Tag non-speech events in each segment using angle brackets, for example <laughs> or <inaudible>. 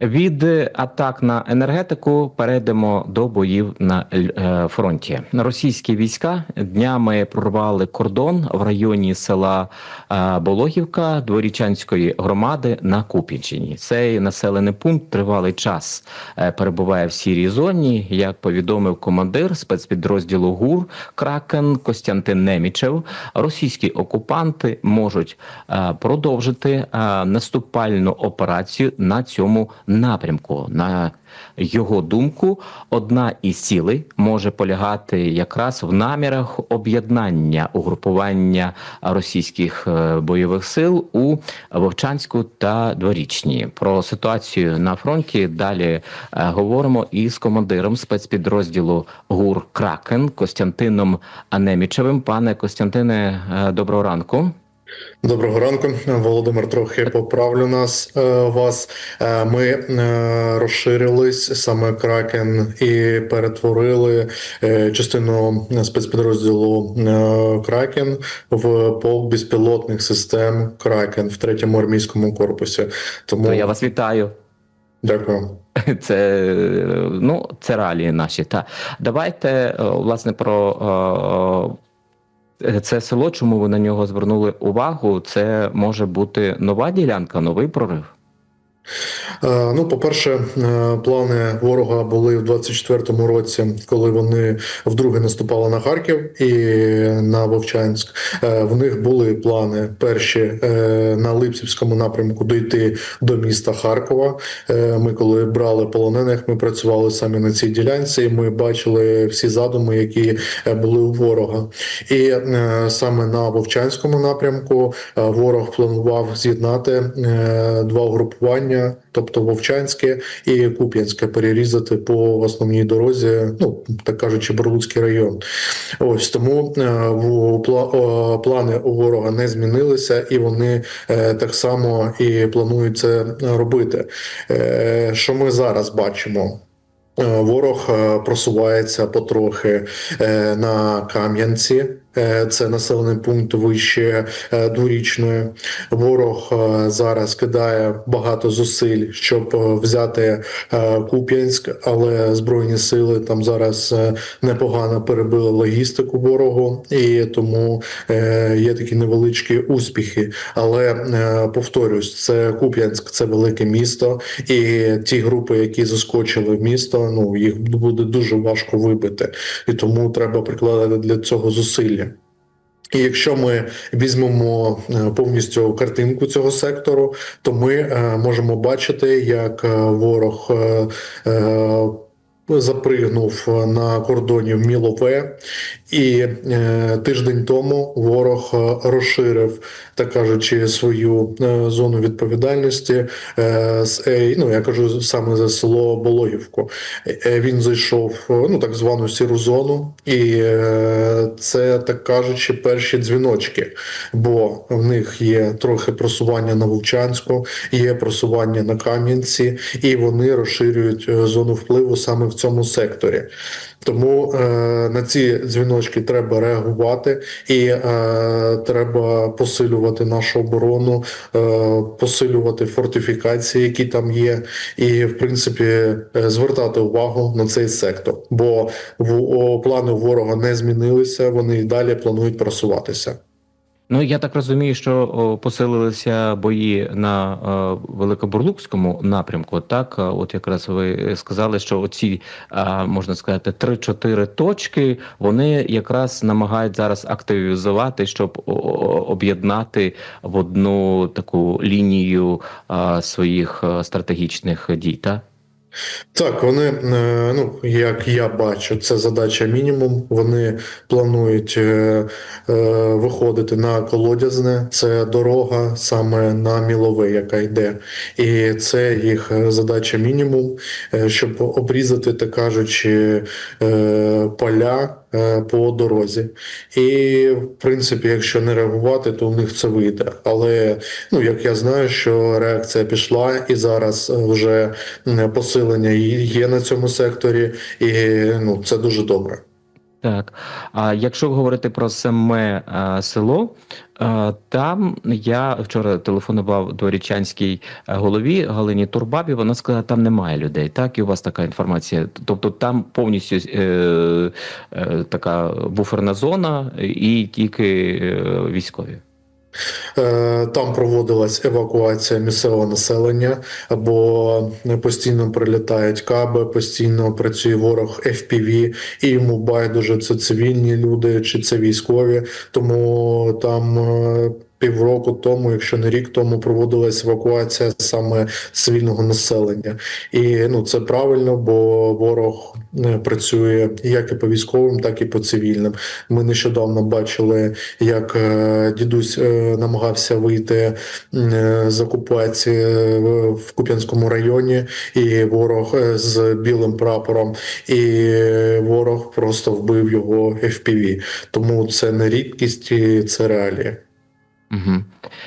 Від атак на енергетику перейдемо до боїв на е, фронті. Російські війська днями прорвали кордон в районі села е, Болохівка Дворічанської громади на Куп'янщині. Цей населений пункт тривалий час е, перебуває в сірій зоні. Як повідомив командир спецпідрозділу ГУР Кракен Костянтин Немічев, російські окупанти можуть продовжити наступальну операцію на цьому напрямку. На його думку, одна із цілей може полягати якраз в намірах об'єднання угрупування російських е, бойових сил у Вовчанську та Дворічні. Про ситуацію на фронті далі е, говоримо із командиром спецпідрозділу ГУР Кракен Костянтином Анемічевим. Пане Костянтине, е, доброго ранку. Доброго ранку, Володимир. Трохи поправлю нас е, вас. Е, ми е, розширились саме кракен і перетворили частину спецпідрозділу Кракен в полк безпілотних систем Кракен в третьому армійському корпусі. Тому То я вас вітаю. Дякую. <laughs> Це ну це реалії наші. Та давайте власне про це село, чому ви на нього звернули увагу? Це може бути нова ділянка, новий прорив. Е, ну, по-перше, е, плани ворога були в 24-му році, коли вони вдруге наступали на Харків і на Вовчанськ. Е, в них були плани перші на Липсівському напрямку дійти до міста Харкова. Ми, коли брали полонених, ми працювали самі на цій ділянці. і Ми бачили всі задуми, які були у ворога. І саме на Вовчанському напрямку ворог планував з'єднати два угрупування тобто Вовчанське і Куп'янське, перерізати по основній дорозі, ну так кажучи, Берлуцький район. Ось тому е, плани у ворога не змінилися, і вони е, так само і планують це робити. Е, що ми зараз бачимо? Ворог просувається потрохи на Кам'янці. Е, це населений пункт вище е, дворічної. Ворог е, зараз кидає багато зусиль, щоб взяти Куп'янськ, але збройні сили там зараз непогано перебили логістику ворогу, і тому є такі невеличкі успіхи. Але повторюсь, це Куп'янськ, це велике місто, і ті групи, які заскочили в місто, ну їх буде дуже важко вибити, і тому треба прикладати для цього зусилля. І якщо ми візьмемо е, повністю картинку цього сектору, то ми е, можемо бачити, як е, ворог запригнув на кордоні в Мілове, і е, тиждень тому ворог розширив, так кажучи, свою е, зону відповідальності е, з е, ну я кажу саме за село Бологівку. Е, він зайшов ну так звану сіру зону, і е, це так кажучи, перші дзвіночки, бо в них є трохи просування на Вовчанську, є просування на Кам'янці, і вони розширюють е, зону впливу саме в цьому секторі. Тому е, на ці дзвіночки треба реагувати, і е, треба посилювати нашу оборону, е, посилювати фортифікації, які там є, і в принципі е, звертати увагу на цей сектор. Бо в о, плани ворога не змінилися. Вони і далі планують просуватися. Ну я так розумію, що посилилися бої на о, великобурлукському напрямку. Так, от якраз ви сказали, що оці можна сказати 3-4 точки вони якраз намагають зараз активізувати, щоб об'єднати в одну таку лінію своїх стратегічних дій. Так? Так, вони, е, ну як я бачу, це задача мінімум. Вони планують е, е, виходити на колодязне, це дорога саме на мілове, яка йде, і це їх задача мінімум, щоб обрізати, так кажучи, поля. Е, по дорозі, і в принципі, якщо не реагувати, то у них це вийде. Але ну як я знаю, що реакція пішла, і зараз вже посилення є на цьому секторі, і ну це дуже добре. Так. А якщо говорити про саме а, село, а, там я вчора телефонував до річанській е, голові Галині Турбабі. Вона сказала, там немає людей. Так, і у вас така інформація. Тобто там повністю е, е, така буферна зона і тільки е, військові. Е, Там проводилась евакуація місцевого населення, бо постійно прилітають каби, постійно працює ворог FPV, і йому байдуже це цивільні люди чи це військові. Тому там е, півроку тому, якщо не рік тому, проводилась евакуація саме цивільного населення. І ну це правильно, бо ворог е, працює як і по військовим, так і по цивільним. Ми нещодавно бачили, як е, дідусь е, намагався вийти з окупації в Куп'янському районі, і ворог з білим прапором, і ворог просто вбив його FPV. Тому це не рідкість, і це реалії. Угу.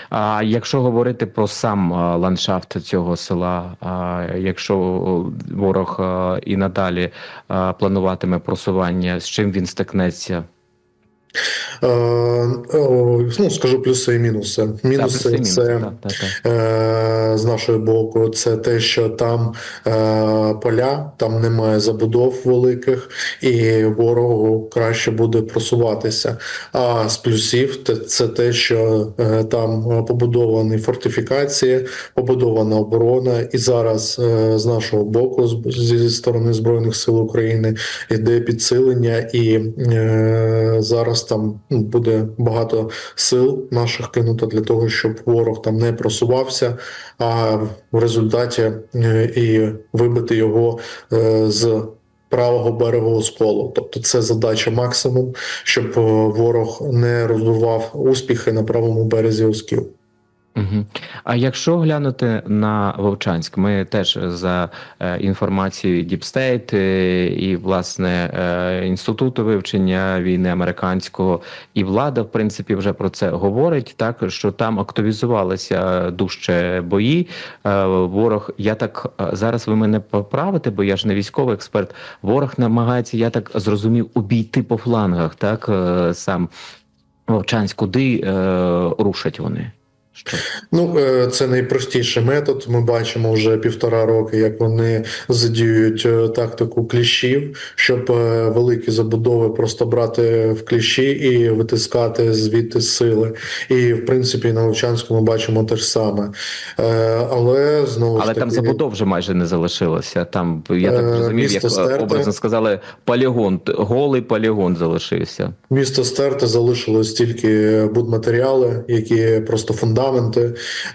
А якщо говорити про сам ландшафт цього села, а, якщо ворог і надалі плануватиме просування, з чим він стикнеться? Е, ну, скажу плюси і мінуси. Мінуси Так, це так, так, так. е, з нашого боку, це те, що там е, поля, там немає забудов великих, і ворогу краще буде просуватися. А з плюсів це те, що там побудовані фортифікації, побудована оборона, і зараз з нашого боку, зі сторони Збройних сил України, йде підсилення, і е, зараз там ну, буде багато сил наших кинуто для того, щоб ворог там не просувався, а в результаті е, і вибити його е, з. Правого берегу осколу, тобто це задача максимум, щоб е, ворог не розвивав успіхи на правому березі Оскіл. А якщо глянути на Вовчанськ, ми теж за е, інформацією е, і власне е, інституту вивчення війни американського, і влада, в принципі, вже про це говорить. Так що там активізувалися дужче бої. Е, ворог, я так зараз ви мене поправите, бо я ж не військовий експерт. Ворог намагається, я так зрозумів, обійти по флангах. Так сам Вовчанськ, куди е, рушать вони? Що? Ну, е, це найпростіший метод. Ми бачимо вже півтора роки, як вони задіюють е, тактику кліщів, щоб е, великі забудови просто брати в кліщі і витискати звідти сили. І в принципі на Вовчанську ми бачимо те ж саме. Але знову ж таки, там забудов вже майже не залишилося. Там я так зрозумів, як стерте. образно сказали, полігон, голий полігон залишився. Місто стерте залишилось тільки будматеріали, які просто фундаменти.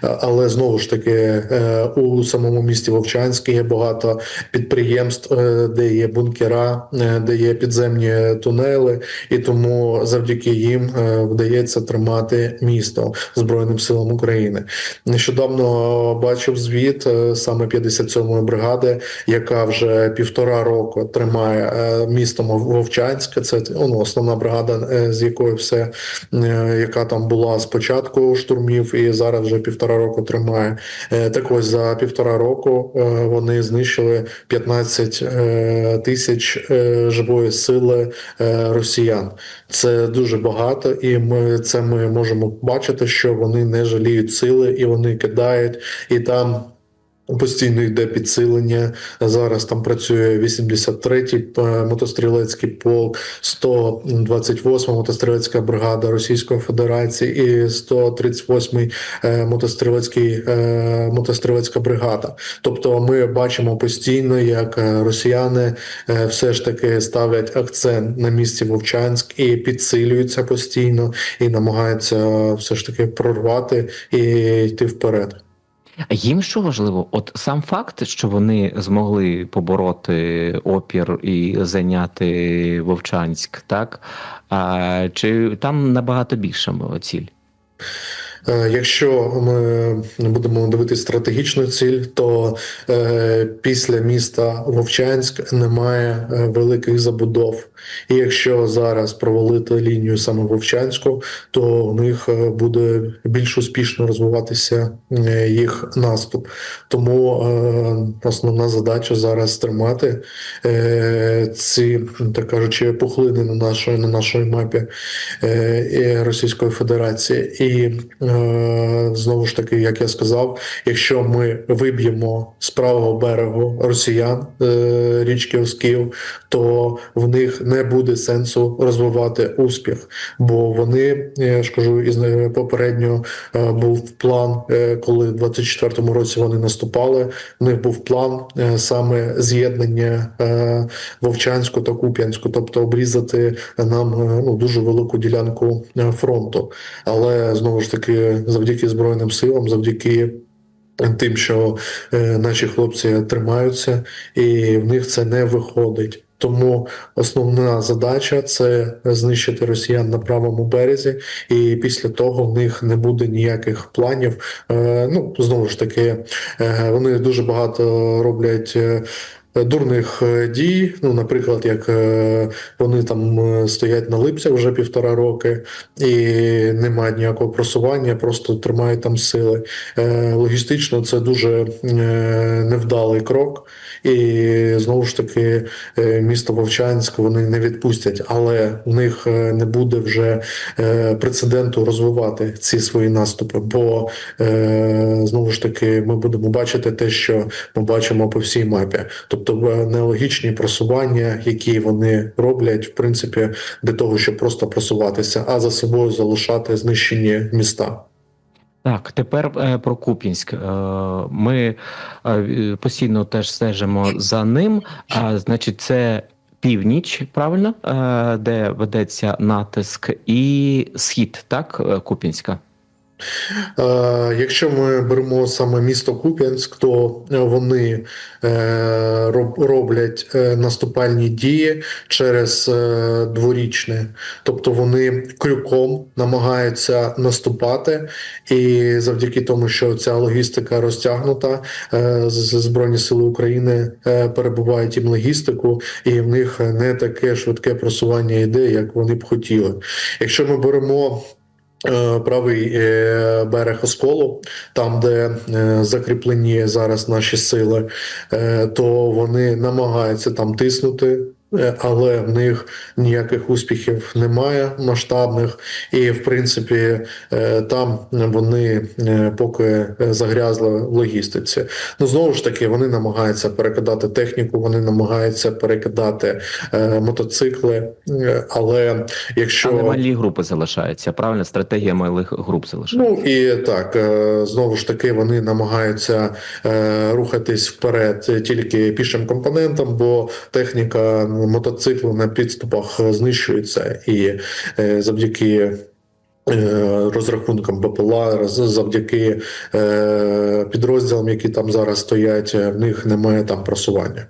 Е, Але знову ж таки, е, у самому місті Вовчанське є багато підприємств, е, де є бункера, де є підземні тунели, і тому завдяки їм вдається тримати місто Збройним силам України. Нещодавно бачив звіт саме 57-ї бригади, яка вже півтора року тримає містом Вовчанське. Це ну, основна бригада, з якої все, яка там була з початку штурмів, і зараз вже півтора року тримає. Е, Так ось за півтора року е, вони знищили 15 е, тисяч живої сили росіян. Це дуже багато, і ми це ми можемо бачити, що вони не жаліють сили і вони кидають, і там. Постійно йде підсилення. Зараз там працює 83-й е, мотострілецький полк, 128-ма мотострілецька бригада Російської Федерації і 138-й е, мотострілецький е, мотострілецька бригада. Тобто, ми бачимо постійно, як росіяни все ж таки ставлять акцент на місці Вовчанськ і підсилюються постійно, і намагаються все ж таки прорвати і йти вперед. А їм що важливо? От сам факт, що вони змогли побороти опір і зайняти Вовчанськ, так? А, чи там набагато більша ціль? Е, Якщо ми будемо дивитися стратегічну ціль, то е, після міста Вовчанськ немає е, великих забудов. І якщо зараз провалити лінію саме Вовчанську, то у них буде більш успішно розвиватися їх наступ. Тому основна задача зараз тримати ці, так кажучи, пухлини на нашої на нашій мапі Російської Федерації. І знову ж таки, як я сказав, якщо ми виб'ємо з правого берегу росіян е, річки Осків, то в них не буде сенсу розвивати успіх, бо вони, я ж кажу, із е, попередньо е, був план, е, коли в 24-му році вони наступали. В них був план е, саме з'єднання е, Вовчанську та Куп'янську, тобто обрізати нам е, ну, дуже велику ділянку е, фронту. Але знову ж таки, завдяки Збройним силам, завдяки тим, що е, наші хлопці тримаються, і в них це не виходить. Тому основна задача це знищити росіян на правому березі, і після того в них не буде ніяких планів. Е, Ну знову ж таки, е, вони дуже багато роблять. Е, Дурних е, дій, ну, наприклад, як е, вони там стоять на липцях вже півтора роки, і немає ніякого просування, просто тримають там сили. Логістично це дуже невдалий крок, і знову ж таки е, місто Вовчанськ вони не відпустять, але в них е, не буде вже е, прецеденту розвивати ці свої наступи. Бо знову ж таки ми будемо бачити те, що ми бачимо по всій мапі, тобто нелогічні просування, які вони роблять, в принципі, для того, щоб просто просуватися, а за собою залишати знищені міста. Так, тепер е, про Куп'янськ. Е, Ми е, постійно теж стежимо за ним. А значить, це північ, правильно, де ведеться натиск, і схід, так, Куп'янська. Е, Якщо ми беремо саме місто Куп'янськ, то е, вони е, роблять наступальні дії через дворічне, тобто вони крюком намагаються наступати, і завдяки тому, що ця логістика розтягнута, Збройні Сили України перебувають їм логістику, і в них не таке швидке просування йде, як вони б хотіли. Якщо ми беремо правий е, берег Осколу, там, де е, закріплені зараз наші сили, е, то вони намагаються там тиснути. Е, Але в них ніяких успіхів немає масштабних, і в принципі е, там вони е, поки загрязли в логістиці. Ну знову ж таки, вони намагаються перекидати техніку, вони намагаються перекидати е, мотоцикли. Але якщо Але малі групи залишаються, правильно? Стратегія малих груп залишається. Ну і так знову ж таки вони намагаються е, рухатись вперед тільки пішим компонентом, бо техніка мотоциклу на підступах знищується, і е, завдяки. е, Розрахункам БПЛА, завдяки е, підрозділам, які там зараз стоять, в них немає там просування.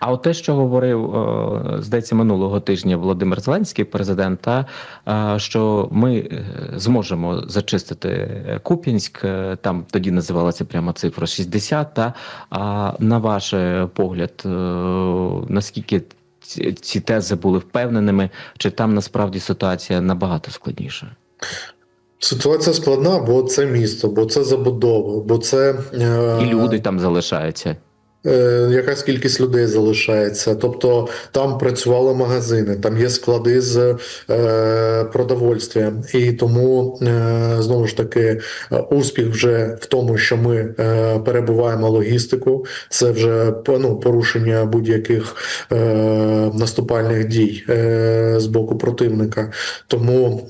А от те, що говорив, е, здається, минулого тижня Володимир Зеленський, президент, та, е, що ми е, зможемо зачистити Куп'янськ, там тоді називалася прямо цифра 60, та, а на ваш погляд, наскільки ці- тези були впевненими, чи там насправді ситуація набагато складніша? Ситуація складна, бо це місто, бо це забудова, бо це І люди там залишаються. Е, Якась кількість людей залишається, тобто там працювали магазини, там є склади з е, і тому е, знову ж таки е, успіх вже в тому, що ми перебуваємо логістику, це вже ну, порушення будь-яких наступальних дій з боку противника. Тому,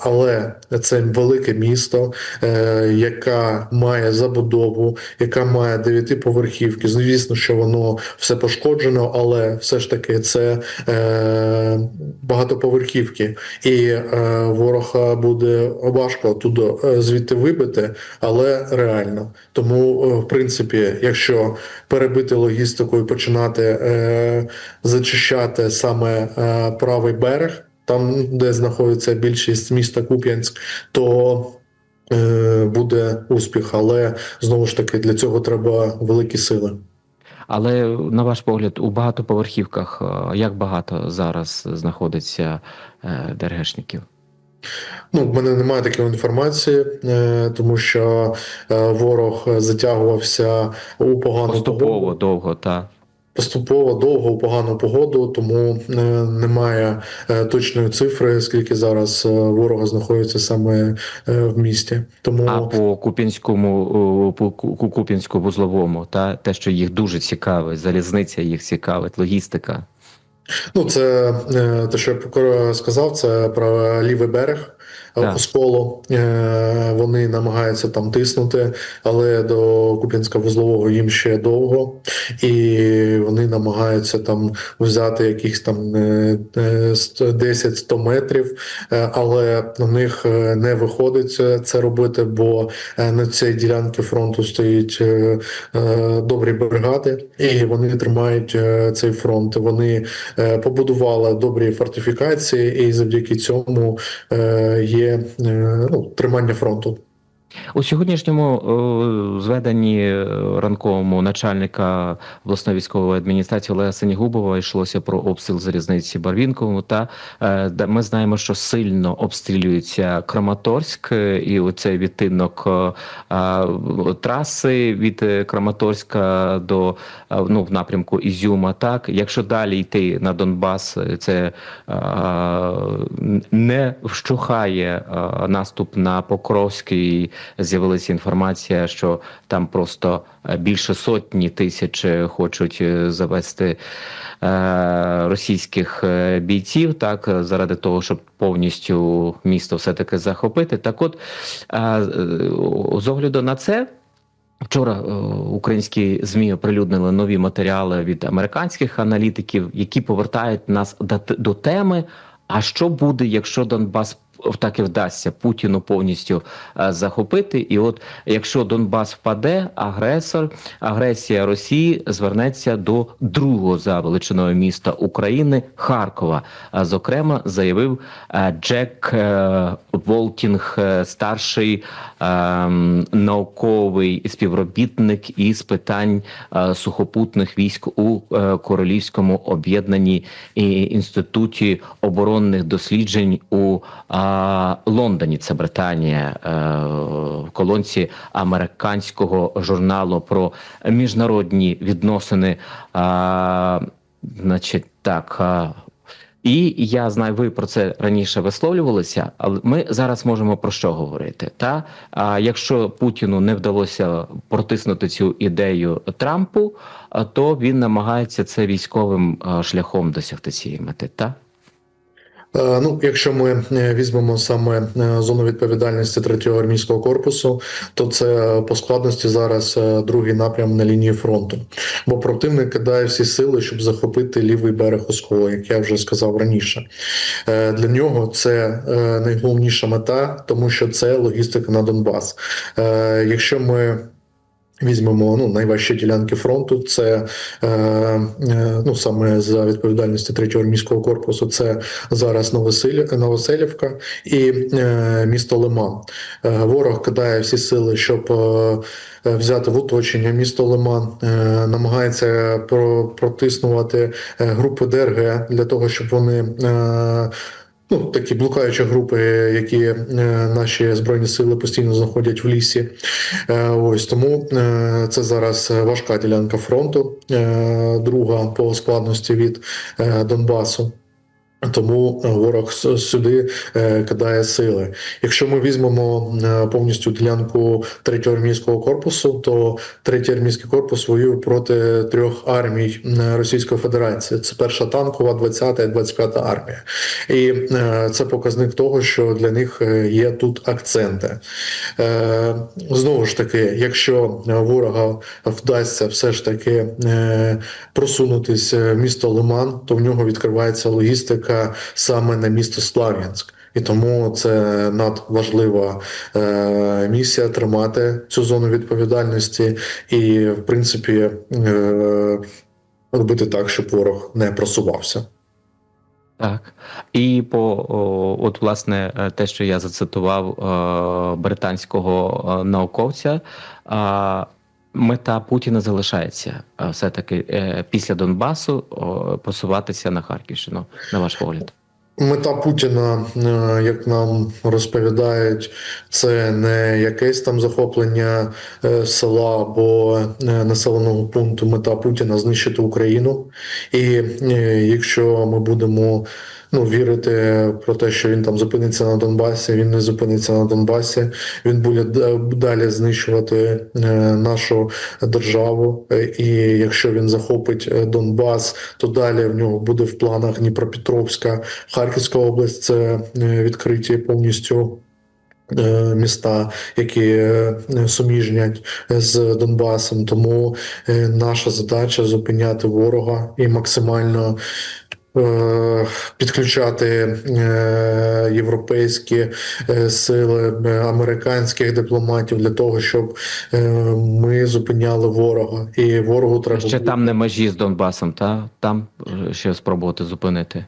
але це велике місто, е, яка має забудову, яка має дев'ятиповерхівки. Звісно, що воно все пошкоджено, але все ж таки це е, багатоповерхівки, і е, ворога буде важко туди е, звідти вибити, але реально. Тому, е, в принципі, якщо перебити логістику і починати е, зачищати саме е, правий берег. там де знаходиться більшість міста Куп'янськ, то буде успіх. Але знову ж таки для цього треба великі сили. Але на ваш погляд, у багатоповерхівках е, як багато зараз знаходиться е, ДРГшників? Ну, в мене немає такої інформації, е, тому що е, ворог затягувався у погану Поступово погоду. довго, та Поступово довго у погану погоду, тому е, немає е, точної цифри, скільки зараз е, ворога знаходиться саме в місті. Тому а по Куп'янському о, по Ку- Ку- вузловому, та те, що їх дуже цікавить, залізниця їх цікавить, логістика. ну це те, що я сказав, це про лівий берег. Е, Так. Осколу Е, вони намагаються там тиснути, але до Куп'янська вузлового їм ще довго, і вони намагаються там взяти якихось там е, е, 10-100 метрів, але на них не виходить це робити, бо на цій ділянці фронту стоять е, добрі бригади, і вони тримають цей фронт. Вони побудували добрі фортифікації, і завдяки цьому е, е, ну, тримання фронту. У сьогоднішньому е, зведенні е, ранковому начальника обласної військової адміністрації Олега Сенігубова йшлося про обстріл залізниці Барвінковому. Та е, ми знаємо, що сильно обстрілюється Краматорськ, і оцей відтинок траси від Краматорська до ну в напрямку Ізюма. Так, якщо далі йти на Донбас, це не вщухає наступ на Покровський. З'явилася інформація, що там просто е, більше сотні тисяч е, хочуть е, завести російських бійців, так заради того, щоб повністю місто все таки захопити. Так, от з огляду на це. Вчора українські змі оприлюднили нові матеріали від американських аналітиків, які повертають нас до теми. А що буде, якщо Донбас так і вдасться Путіну повністю е, захопити? І от якщо Донбас впаде, агресор, агресія Росії звернеться до другого за величиною міста України Харкова. Зокрема, заявив е, Джек е, Волтінг, старший науковий співробітник із питань сухопутних військ у Королівському об'єднанні інституті оборонних досліджень у Лондоні. Це Британія е, в колонці американського журналу про міжнародні відносини. Значить, так. І я знаю, ви про це раніше висловлювалися, але ми зараз можемо про що говорити. Та а якщо Путіну не вдалося протиснути цю ідею Трампу, то він намагається це військовим шляхом досягти цієї мети. Та Ну, якщо ми е, візьмемо саме е, зону відповідальності третього армійського корпусу, то це по складності зараз е, другий напрям на лінії фронту. Бо противник кидає всі сили, щоб захопити лівий берег Осколу, як я вже сказав раніше. Е, Для нього це е, найголовніша мета, тому що це логістика на Донбас. Е, Якщо ми Візьмемо ну найважчі ділянки фронту. Це е, е, ну саме за відповідальністю третього армійського корпусу. Це зараз Новосель, Новоселівка і е, місто Лиман. Е, ворог кидає всі сили, щоб е, е, взяти в оточення місто Лиман, е, намагається про, протиснувати групи ДРГ для того, щоб вони. Ну, такі блукаючі групи, які е, наші збройні сили постійно знаходять в лісі. Е, ось тому е, це зараз важка ділянка фронту, е, друга по складності від е, Донбасу. Тому ворог сюди е, кидає сили. Якщо ми візьмемо е, повністю ділянку третього армійського корпусу, то третій армійський корпус воює проти трьох армій е, Російської Федерації. Це перша танкова, 20-та і 25-та армія. І це показник того, що для них є тут акценти. Знову ж таки, якщо ворога вдасться все ж таки просунутись в місто Лиман, то в нього відкривається логістика саме на місто Слав'янськ. І тому це надважлива е, місія тримати цю зону відповідальності і, в принципі, е, робити так, щоб ворог не просувався. Так. І по от власне е, те, що я зацитував е, британського е, науковця, мета Путіна залишається е, все-таки е, після Донбасу посуватися на Харківщину, на ваш погляд. Мета Путіна, е, як нам розповідають, це не якесь там захоплення села або населеного пункту. Мета Путіна знищити Україну. І якщо ми будемо ну, вірити про те, що він там зупиниться на Донбасі, він не зупиниться на Донбасі. Він буде далі знищувати е, нашу державу. Е, І якщо він захопить е, Донбас, то далі в нього буде в планах Дніпропетровська, Харківська область. Це відкриті повністю. Міста, які суміжнять з Донбасом, тому наша задача зупиняти ворога і максимально підключати е, європейські е, сили е, американських дипломатів для того, щоб е, ми зупиняли ворога, і ворогу треба Ще там не межі з Донбасом, та там е, ще спробувати зупинити.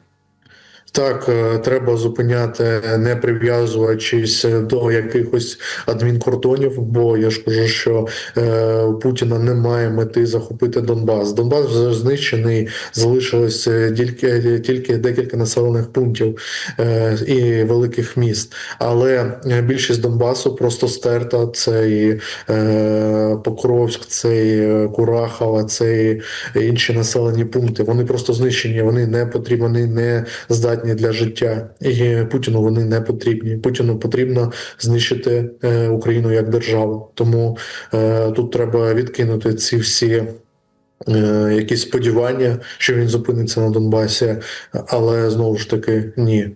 Так, е, треба зупиняти, не прив'язуючись до якихось адмінкордонів, бо я ж кажу, що е, Путіна немає мети захопити Донбас. Донбас вже знищений, залишилось е, тільки, тільки декілька населених пунктів е, і великих міст. Але е, більшість Донбасу просто стерта. Це і е, Покровськ, це і Курахова, це і інші населені пункти. Вони просто знищені, вони не потрібні, вони не здатні для життя. І Путіну вони не потрібні. Путіну потрібно знищити е, Україну як державу. Тому е, тут треба відкинути ці всі. е, Якісь сподівання, що він зупиниться на Донбасі, але знову ж таки ні.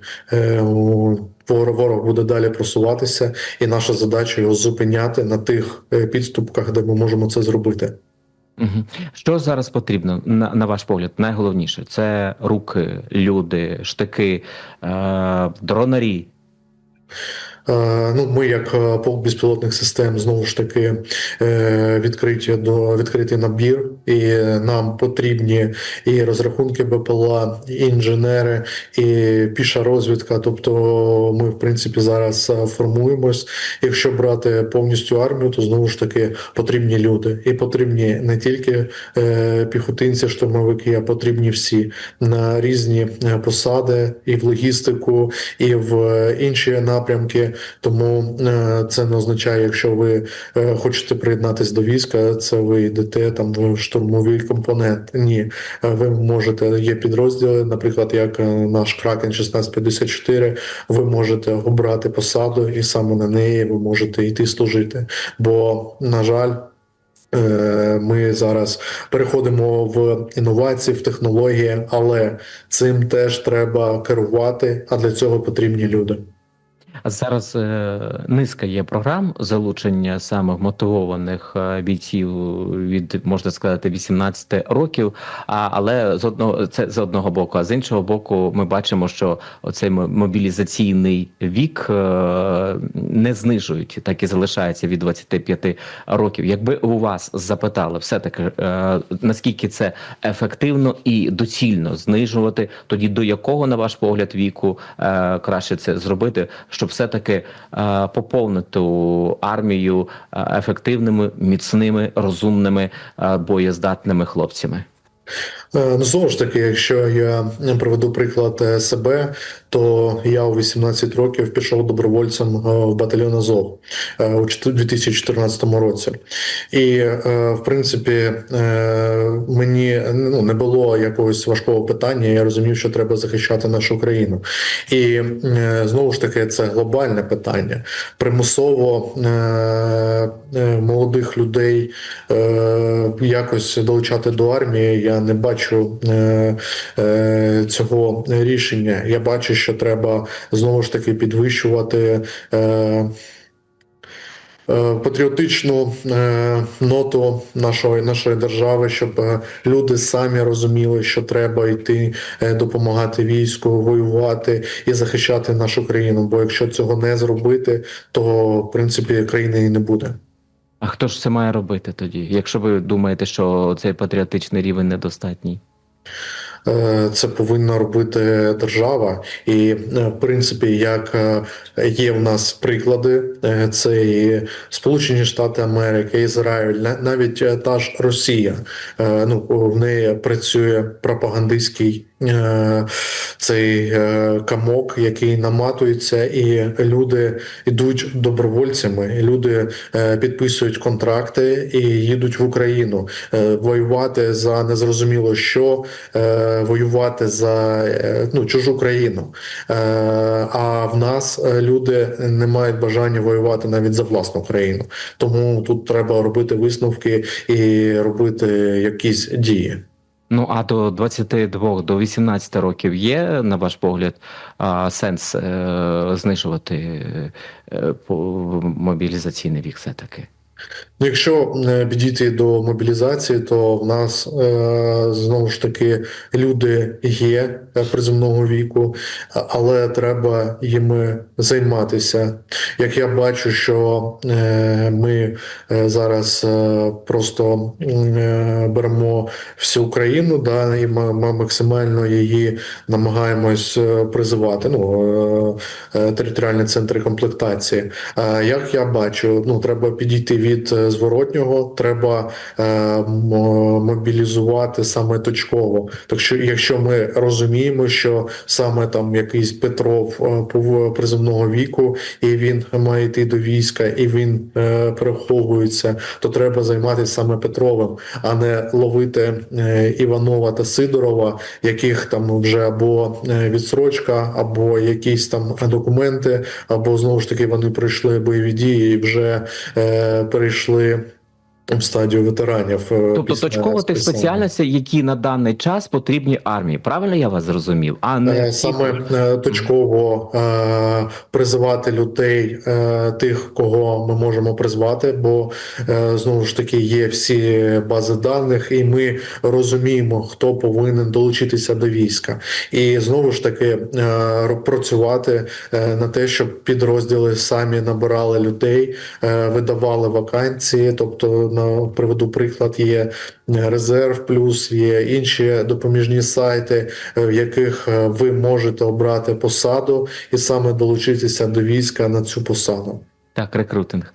Ворог буде далі просуватися, і наша задача його зупиняти на тих підступках, де ми можемо це зробити. Що зараз потрібно, на, на ваш погляд, найголовніше? Це руки, люди, штики, е, дронарі. Е, Ну, ми, як е, полк безпілотних систем, знову ж таки е, відкриті до відкритий набір, і нам потрібні і розрахунки БПЛА, і інженери, і піша розвідка. Тобто, ми, в принципі, зараз формуємось. Якщо брати повністю армію, то знову ж таки потрібні люди, і потрібні не тільки піхотинці, штурмовики, а потрібні всі на різні посади, і в логістику, і в інші напрямки. Тому е, це не означає, якщо ви е, хочете приєднатись до війська, це ви йдете там в штурмовий компонент. Ні, Е, ви можете є підрозділи, наприклад, як наш Кракен 1654, Ви можете обрати посаду, і саме на неї ви можете йти служити. Бо, на жаль. Ми зараз переходимо в інновації, в технології, але цим теж треба керувати. А для цього потрібні люди. Зараз е, низка є програм залучення самих мотивованих е, бійців від можна сказати 18 років. А але з одного це з одного боку, а з іншого боку, ми бачимо, що оцей мобілізаційний вік е, не знижують, так і залишається від 25 років. Якби у вас запитали, все таки наскільки це ефективно і доцільно знижувати, тоді до якого, на ваш погляд, віку краще це зробити, щоб все-таки е, поповнити армію е, ефективними, міцними, розумними, е, боєздатними хлопцями. Е, Ну, знову ж таки, якщо я приведу приклад е, себе, то я у 18 років пішов добровольцем е, в батальйон Азов у 2014 році. І, в принципі, мені ну, не було якогось важкого питання. Я розумів, що треба захищати нашу країну. І знову ж таки, це глобальне питання. Примусово молодих людей якось долучати до армії. Я не бачу е, е, цього рішення. Я бачу, що треба знову ж таки підвищувати. Е, Патріотичну е, ноту нашої нашої держави, щоб е, люди самі розуміли, що треба йти е, допомагати війську, воювати і захищати нашу країну. Бо якщо цього не зробити, то в принципі країни і не буде. А хто ж це має робити тоді, якщо ви думаєте, що цей патріотичний рівень недостатній? е, це повинна робити держава. І е, в принципі, як е, є в нас приклади, це і Сполучені Штати Америки, Ізраїль, на- навіть та ж Росія. Ну в неї працює пропагандистський цей е, камок, який наматується, і люди йдуть добровольцями. Люди е, підписують контракти і їдуть в Україну е, воювати за незрозуміло що, е, воювати за е, ну, чужу країну. Е, А в нас е, люди не мають бажання воювати навіть за власну країну. Тому тут треба робити висновки і робити якісь дії. Ну а до 22 до 18 років є, на ваш погляд, сенс е, знижувати е, мобілізаційний вік все-таки? Ну, Якщо е, підійти до мобілізації, то в нас е, знову ж таки люди є е, приземного віку, але треба їми займатися. Як я бачу, що ми зараз просто беремо всю Україну, да, і максимально її намагаємось призивати. Ну територіальні центри комплектації. Як я бачу, ну треба підійти від е, зворотнього, треба е, мобілізувати саме точково. Так що, якщо ми розуміємо, що саме там якийсь Петров е, приземного віку, і він має йти до війська, і він е, переховується, то треба займатися саме Петровим, а не ловити е, Іванова та Сидорова, яких там вже або е, відсрочка, або якісь там документи, або знову ж таки вони пройшли бойові дії і вже е, перейшли стадію ветеранів. е, Тобто точково тих списання. спеціальностей, які на даний час потрібні армії. Правильно я вас зрозумів? А не Е, Саме е, точково призивати людей, тих, кого ми можемо призвати, бо знову ж таки є всі бази даних, і ми розуміємо, хто повинен долучитися до війська, і знову ж таки працювати на те, щоб підрозділи самі набирали людей, видавали вакансії. Тобто, приведу приклад, є резерв, плюс є інші допоміжні сайти, е, в яких е, ви можете обрати посаду і саме долучитися до війська на цю посаду. Так, рекрутинг.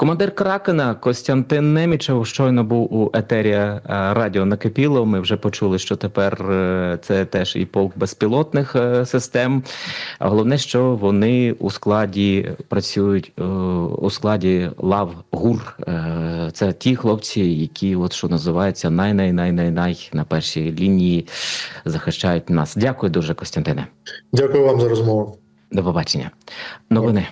Командир Кракена Костянтин Немічев щойно був у етері е, радіо накипіло. Ми вже почули, що тепер е, це теж і полк безпілотних е, систем. Головне, що вони у складі працюють у складі лав ГУР. Це ті хлопці, які, от що називається, най-най-най-най-най на першій лінії захищають нас. Дякую дуже, Костянтине. Дякую вам за розмову. До побачення. Новини.